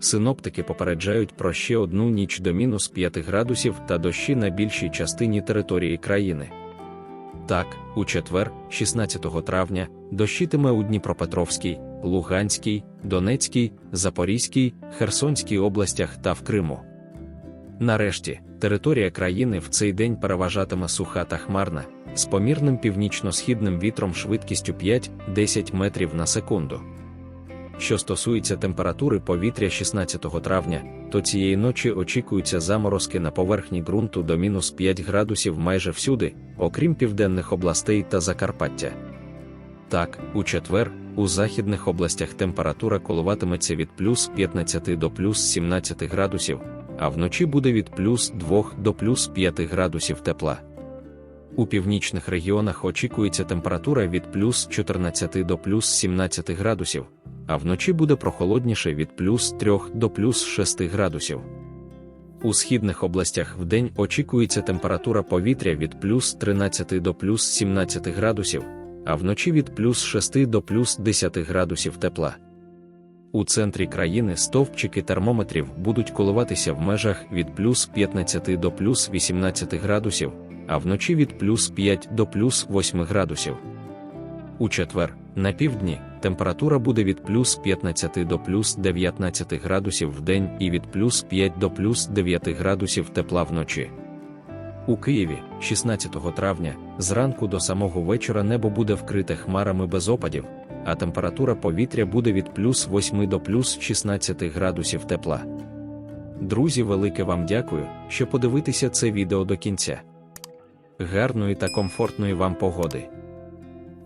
Синоптики попереджають про ще одну ніч до мінус 5 градусів та дощі на більшій частині території країни. Так, у четвер, 16 травня, дощитиме у Дніпропетровській, Луганській, Донецькій, Запорізькій, Херсонській областях та в Криму. Нарешті, територія країни в цей день переважатиме суха та хмарна, з помірним північно-східним вітром швидкістю 5-10 метрів на секунду. Що стосується температури повітря 16 травня, то цієї ночі очікуються заморозки на поверхні ґрунту до мінус 5 градусів майже всюди, окрім південних областей та Закарпаття. Так, у четвер, у західних областях температура коливатиметься від плюс 15 до плюс 17 градусів, а вночі буде від плюс 2 до плюс 5 градусів тепла. У північних регіонах очікується температура від плюс 14 до плюс 17 градусів, а вночі буде прохолодніше від плюс 3 до плюс 6 градусів. У східних областях вдень очікується температура повітря від плюс 13 до плюс 17 градусів, а вночі від плюс 6 до плюс 10 градусів тепла. У центрі країни стовпчики термометрів будуть коливатися в межах від плюс 15 до плюс 18 градусів, а вночі від плюс 5 до плюс 8 градусів. У четвер, на півдні, температура буде від плюс 15 до плюс 19 градусів в день і від плюс 5 до плюс 9 градусів тепла вночі. У Києві, 16 травня, зранку до самого вечора небо буде вкрите хмарами без опадів, а температура повітря буде від плюс 8 до плюс 16 градусів тепла. Друзі, велике вам дякую, що подивитеся це відео до кінця. Гарної та комфортної вам погоди!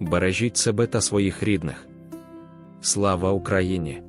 Бережіть себе та своїх рідних. Слава Україні!